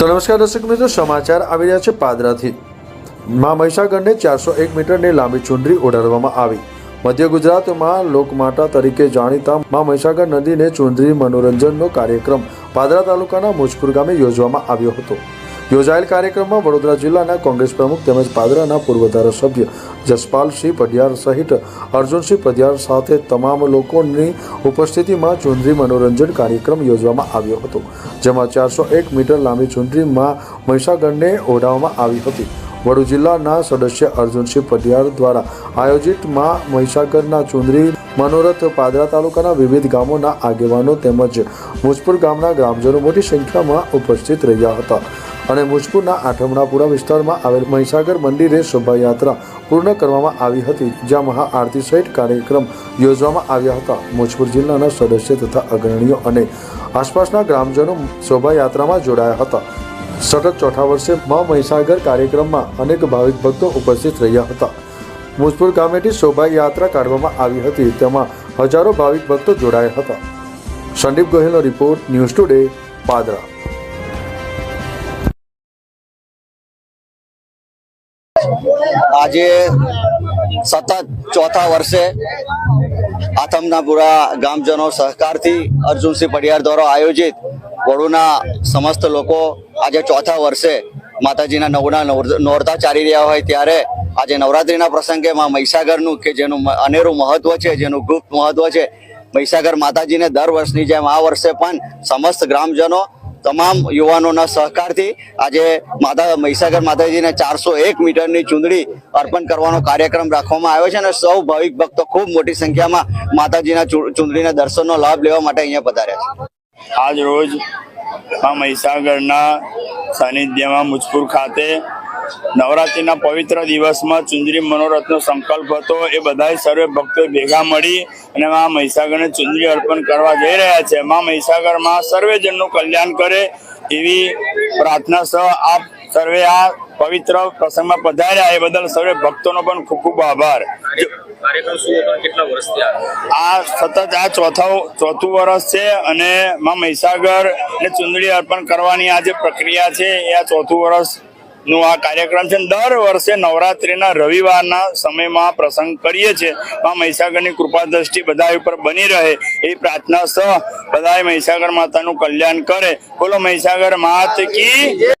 તો નમસ્કાર દર્શક મિત્રો, સમાચાર આવી રહ્યા છે પાદરાથી. મા મહિષાગરને ચારસો એક મીટરની લાંબી ચુંદરી ઓઢાડવામાં આવી. મધ્ય ગુજરાતમાં લોકમાતા તરીકે જાણીતા મા મહિસાગર નદીને ચુંદરી મનોરંજનનો કાર્યક્રમ પાદરા તાલુકાના મુજપુર ગામે યોજવામાં આવ્યો હતો. યોજાયેલ કાર્યક્રમમાં વડોદરા જિલ્લાના કોંગ્રેસ પ્રમુખ તેમજ પાદરાના પૂર્વ ધારાસભ્ય જસપાલસિંહ પઢિયાર સહિત અર્જુનસિંહ પઢિયાર સાથે તમામ લોકોની ઉપસ્થિતિમાં ચુંદરી મનોરંજન કાર્યક્રમ યોજવામાં આવ્યો હતો, જેમાં ચારસો એક મીટર લાંબી ચુંદરીમાં મહીસાગરને ઓઢાવવામાં આવી હતી. વડુ જિલ્લાના સદસ્ય અર્જુનસિંહ પઢિયાર દ્વારા આયોજિતમાં મહિષાગરના ચુંદડી મનોરથ, પાદરા તાલુકાના વિવિધ ગામોના આગેવાનો તેમજ મુજપુર ગામના ગ્રામજનો મોટી સંખ્યામાં ઉપસ્થિત રહ્યા હતા. અને મુજપુરના આઠમણાપુરા વિસ્તારમાં આવેલ મહીસાગર મંદિરે શોભાયાત્રા પૂર્ણ કરવામાં આવી હતી, જ્યાં મહાઆરતી સહિત કાર્યક્રમ યોજવામાં આવ્યા હતા. મુજપુર જિલ્લાના સદસ્ય તથા અગ્રણીઓ અને આસપાસના ગ્રામજનો શોભાયાત્રામાં જોડાયા હતા. સતત ચોથા વર્ષે મા મહીસાગર કાર્યક્રમમાં અનેક ભાવિક ભક્તો ઉપસ્થિત રહ્યા હતા. મુજપુર ગામેથી શોભાયાત્રા કાઢવામાં આવી હતી, તેમાં હજારો ભાવિક ભક્તો જોડાયા હતા. સંદીપ ગોહિલનો રિપોર્ટ ન્યૂઝ ટુડે પાદરા. આજે સતત ચોથા વર્ષે આથમનાપુરા ગામજનો સહકારથી અર્જુનસિંહ પડિયાર દ્વારા આયોજિત વડુના સમસ્ત લોકો આજે ચોથા વર્ષે માતાજીના નવના નોર- નોરતા ચાલી રહ્યા હોય ત્યારે આજે નવરાત્રીના પ્રસંગે માં મહીસાગરનું કે જેનું અનેરું મહત્વ છે, જેનું ગુપ્ત મહત્વ છે, મહીસાગર માતાજીને દર વર્ષની જેમ આ વર્ષે પણ સમસ્ત ગ્રામજનો તમામ યુવાનોના સહકારથી આજે માતા મહીસાગર માતાજીને ચારસો એક મીટરની ચૂંદડી અર્પણ કરવાનો કાર્યક્રમ રાખવામાં આવ્યો છે અને સૌ ભાવિક ભક્તો ખૂબ મોટી સંખ્યામાં માતાજીના ચૂંદડીના દર્શનનો લાભ લેવા માટે અહીંયા પધાર્યા છે. આજ રોજ મહીસાગરના સાનિધ્યમાં મુજપુર ખાતે નવરાત્રિના પવિત્ર દિવસમાં ચુંદરી મનોરથનો સંકલ્પ હતો. એ બધા સર્વે ભક્તો ભેગા મળી અને મા મહીસાગરને ચુંદરી અર્પણ કરવા જઈ રહ્યા છે. મા મહીસાગરમાં સર્વેજનનું કલ્યાણ કરે એવી પ્રાર્થના સહ આપ સર્વે આ પવિત્ર પ્રસંગમાં પધાર્યા. એ બદલ સર્વે ભક્તોનો પણ ખૂબ ખૂબ આભાર. આ સતત આ ચોથા ચોથું વર્ષ છે અને માં મહીસાગર ને ચુંદડી અર્પણ કરવાની આ જે પ્રક્રિયા છે એ આ ચોથું વર્ષ નું આ કાર્યક્રમ છે. દર વર્ષે નવરાત્રિના રવિવારના સમયમાં પ્રસંગ કરીએ છીએ. માં મહીસાગરની કૃપા દ્રષ્ટિ બધા ઉપર બની રહે. એ પ્રાર્થના સહ બધાએ મહીસાગર માતાનું કલ્યાણ કરે. બોલો મહીસાગર માત કી